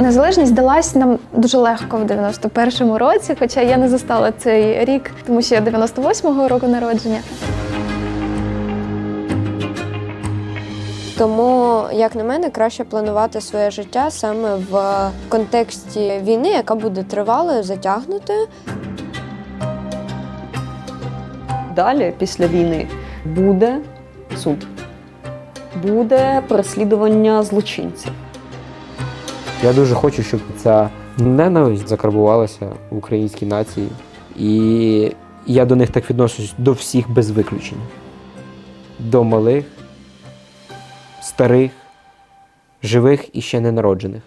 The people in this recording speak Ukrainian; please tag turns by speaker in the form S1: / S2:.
S1: Незалежність далась нам дуже легко в 91-му році, хоча я не застала цей рік, тому що я 98-го року народження.
S2: Тому, як на мене, краще планувати своє життя саме в контексті війни, яка буде тривалою, затягнутою.
S3: Далі, після війни, буде суд, буде переслідування злочинців.
S4: Я дуже хочу, щоб ця ненависть закарбувалася в українській нації. І я до них так відношусь до всіх без виключення. До малих, старих, живих і ще ненароджених.